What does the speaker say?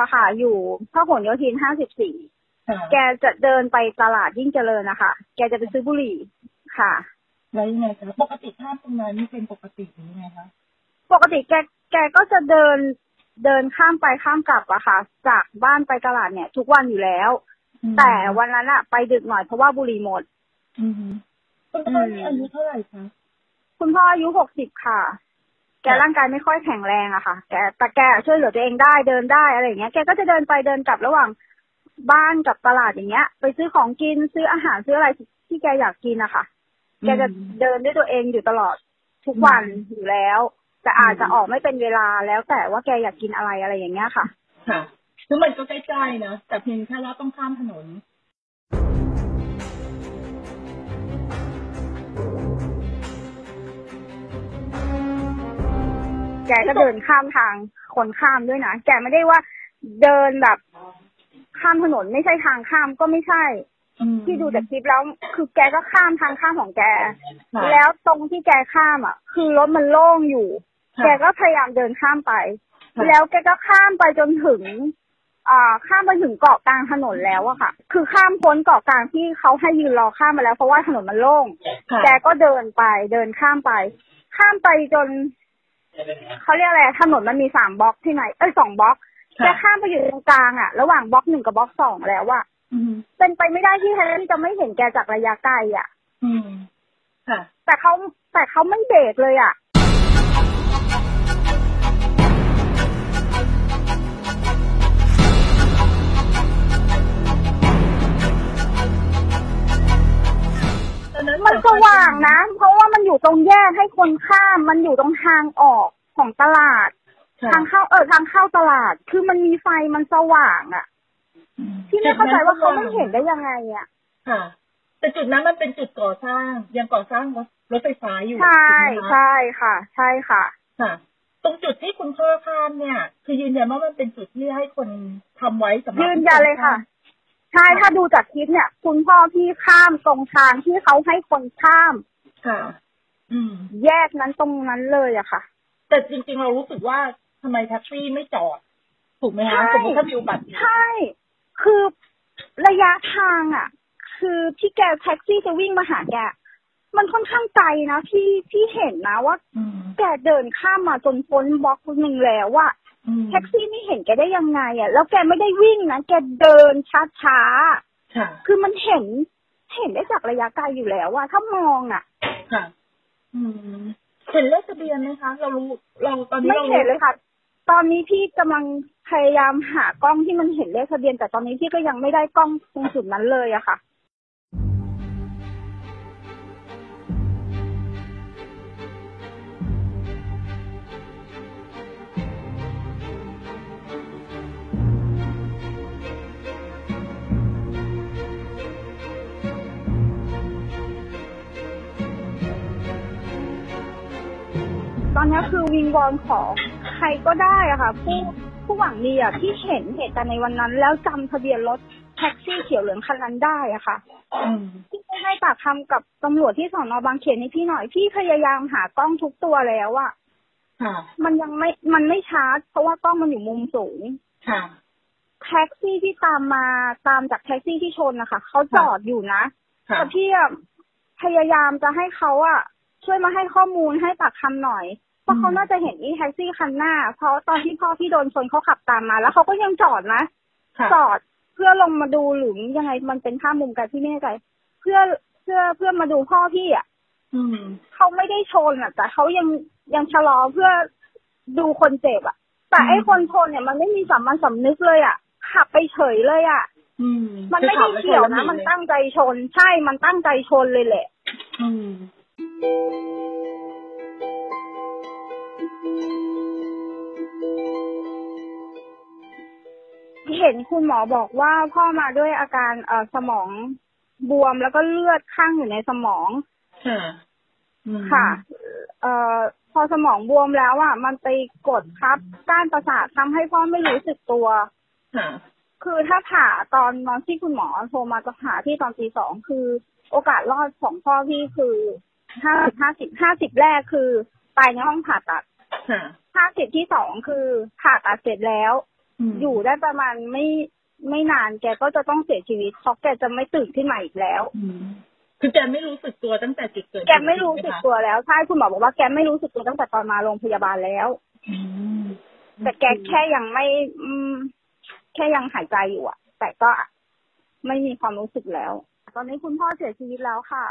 อะค่ะ อยู่พหลโยธินห้าสิบสี่ค่ะแกจะเดินไปตลาดยิ่งเจริญนะคะ แกจะไปซื้อบุหรี่ค่ะ แล้วยังไงคะปกติภาพตรงนั้นนี่เป็นปกติหรือยังไงคะ ปกติแกแกก็จะเดินเดินข้ามไปข้ามกลับอะค่ะ จากบ้านไปตลาดเนี่ย ทุกวันอยู่แล้วอืมแต่วันนั้นอะไปดึกหน่อยเพราะว่าบุหรี่หมด อืมคุณพ่อนี่อายุเท่าไหร่คะ คุณพ่ออายุหกสิบค่ะ แกค่ะร่างกายไม่ค่อยแข็งแรงอะค่ะ แกแต่แกช่วยเหลือตัวเองได้เดินได้อะไรอย่างเงี้ย แกก็จะเดินไปเดินกลับระหว่างบ้านกับตลาดอย่างเงี้ย ไปซื้อของกินซื้ออาหารซื้ออะไรที่แกอยากกินอะค่ะ แกจะเดินด้วยตัวเองอยู่ตลอดทุกวันอยู่แล้ว แต่อาจจะออกไม่เป็นเวลาแล้วแต่ว่าแกอยากกินอะไรอะไรอย่างเงี้ยค่ะ ค่ะ คือมันก็ใกล้ๆนะแต่เพียงแค่ว่าต้องข้ามถนน แกก็เดินข้ามทางคนข้ามด้วยนะ แกไม่ได้ว่าเดินแบบข้ามถนนไม่ใช่ทางข้ามก็ไม่ใช่อืมที่ดูจากคลิปแล้วคือแกก็ข้ามทางข้ามของแกค่ะแล้วตรงที่แกข้ามอะ คือรถมันโล่งอยู่ค่ะแกก็พยายามเดินข้ามไปค่ะแล้วแกก็ข้ามไปจนถึงอ่าข้ามไปถึงเกาะกลางถนนแล้วอะค่ะ คือข้ามพ้นเกาะกลางที่เขาให้ยืนรอข้ามมาแล้วเพราะว่าถนนมันโล่งค่ะแกก็เดินไปเดินข้ามไป ข้ามไปจน เขาเรียกอะไรถนนมันมีสามบล็อกที่ไหนเอ้ยสองบล็อกค่ะแกข้ามไปอยู่ตรงกลางอะระหว่างบล็อกหนึ่งกับบล็อกสองแล้วอะอืมเป็นไปไม่ได้ที่แทนที่จะไม่เห็นแกจากระยะไกลอะอืมค่ะแต่เขาแต่เขาไม่เบรกเลยอะ มันสว่างนะ เพราะว่ามันอยู่ตรงแยกให้คนข้าม มันอยู่ตรงทางออกของตลาดค่ะทางเข้าเออทางเข้าตลาด คือมันมีไฟมันสว่างอะอืมที่ไม่เข้าใจว่าเขาไม่เห็นได้ยังไงอะค่ะ แต่จุดนั้นมันเป็นจุดก่อสร้าง ยังก่อสร้างรถรถไฟฟ้าอยู่ใช่ถูกไหมคะใช่ค่ะ ใช่ค่ะ ค่ะ ตรงจุดที่คุณพ่อข้ามเนี่ย คือยืนยันว่ามันเป็นจุดที่ให้คนทำไว้สำหรับยืนยันเลยค่ะ ใช่ถ้าดูจากคลิปเนี่ย คุณพ่อพี่ข้ามตรงทางที่เขาให้คนข้ามค่ะ อืม แยกนั้นตรงนั้นเลยอะค่ะ แต่จริง ๆ เรารู้สึกว่าทำไมแท็กซี่ไม่จอด ถูกไหมคะใช่สมมติถ้ามีอุบัติเหตุใช่ คือระยะทางอะ คือที่แกแท็กซี่จะวิ่งมาหาแกมันค่อนข้างไกลนะพี่พี่เห็นนะว่าอืมแกเดินข้ามมาจนพ้นบล็อกหนึ่งแล้วว่าอืม แท็กซี่ไม่เห็นแกได้ยังไงอะ แล้วแกไม่ได้วิ่งนะแกเดินช้าค่ะๆคือมันเห็น เห็นได้จากระยะไกลอยู่แล้วว่าถ้ามองอะค่ะ อืมเห็นเลขทะเบียนไหมคะ เรารู้เราตอนนี้ไม่เราเห็นเลยค่ะ ตอนนี้พี่กำลังพยายามหากล้องที่มันเห็นเลขทะเบียน แต่ตอนนี้พี่ก็ยังไม่ได้กล้องตรงจุดนั้นเลยอะค่ะ ตอนนี้คือวิงวอนขอใครก็ได้อะค่ะ ผู้ผู้หวังดีอะที่เห็นเหตุการณ์ในวันนั้น แล้วจำทะเบียนรถแท็กซี่เขียวเหลืองคันนั้นได้อะค่ะอืมที่ไม่ให้ปากคำกับตำรวจที่สอนอบางเขนให้พี่หน่อยพี่พยายามหากล้องทุกตัวแล้วอะค่ะมันยังไม่มันไม่ชาร์จเพราะว่ากล้องมันอยู่มุมสูงค่ะแท็กซี่ที่ตามมาตามจากแท็กซี่ที่ชนนะคะเขาจอดอยู่นะค่ะแต่พี่อะพยายามจะให้เขาอะช่วยมาให้ข้อมูลให้ปากคำหน่อย เพราะเขาน่าจะเห็นอีแท็กซี่คันหน้า เพราะตอนที่พ่อพี่โดนชนเขาขับตามมา แล้วเขาก็ยังจอดนะค่ะจอดเพื่อลงมาดูหรือยังไงมันเป็นท่ามุมกันที่ไม่แน่ใจ เพื่อเพื่อเพื่อมาดูพ่อพี่อะอืมเขาไม่ได้ชนอะแต่เขายังยังชะลอเพื่อดูคนเจ็บอะแต่ไอ้คนชนเนี่ยมันไม่มีสามัญสำนึกเลยอะขับไปเฉยเลยอะอืมมันไม่ได้เกี่ยวนะ มันตั้งใจชน ใช่มันตั้งใจชนเลยแหละ อืม เห็นคุณหมอบอกว่าพ่อมาด้วยอาการเอ่อสมองบวมแล้วก็เลือดข้างอยู่ในสมอง ค่ะอืมค่ะ เอ่อพอสมองบวมแล้วอะ มันไปกดทับก้านประสาททำให้พ่อไม่รู้สึกตัว ค่ะ คือถ้าผ่าตอนนอนที่คุณหมอโทรมาจะผ่าที่ตอนตีสองคือ โอกาสรอดของพ่อพี่คือห้าสิบห้าสิบห้าสิบแรกคือตายในห้องผ่าตัดค่ะห้าสิบที่สองคือผ่าตัดเสร็จแล้วม อยู่ได้ประมาณไม่ไม่นานแกก็จะต้องเสียชีวิตเพราะแกจะไม่ตื่นขึ้นมาอีกแล้วอืมคือแกไม่รู้สึกตัวตั้งแต่จุดเกิดเหตุแกไม่รู้สึกใช่หคะตัวแล้วใช่คุณหมอบอกว่าแกไม่รู้สึกตัวตั้งแต่ตอนมาโรงพยาบาลแล้วอืมแต่แกแค่ยังไม่อืมแค่ยังหายใจอยู่อะแต่ก็ไม่มีความรู้สึกแล้ว ตอนนี้คุณพ่อเสียชีวิตแล้วค่ะ